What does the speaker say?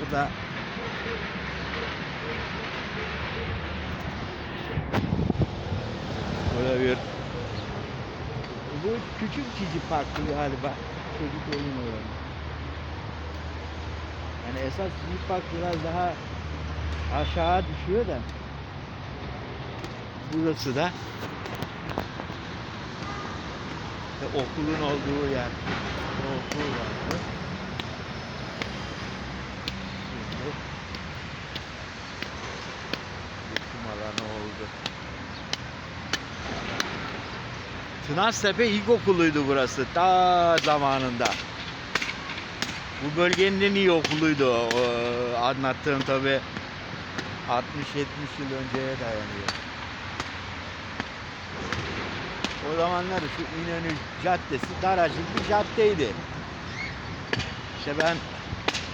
Burada Böyle bir Bu küçük çici parkı galiba. Çocuk oyun alanı. Yani esas çici park biraz daha aşağı düşüyor da. Burası da okulun olduğu yer. Okul vardı. Tınaztepe İlkokulu'ydu burası ta zamanında. Bu bölgenin en iyi okuluydu. o, e, anlattığım tabi 60-70 yıl önceye dayanıyor. O zamanlar şu İnönü Caddesi daracık bir caddeydi. İşte ben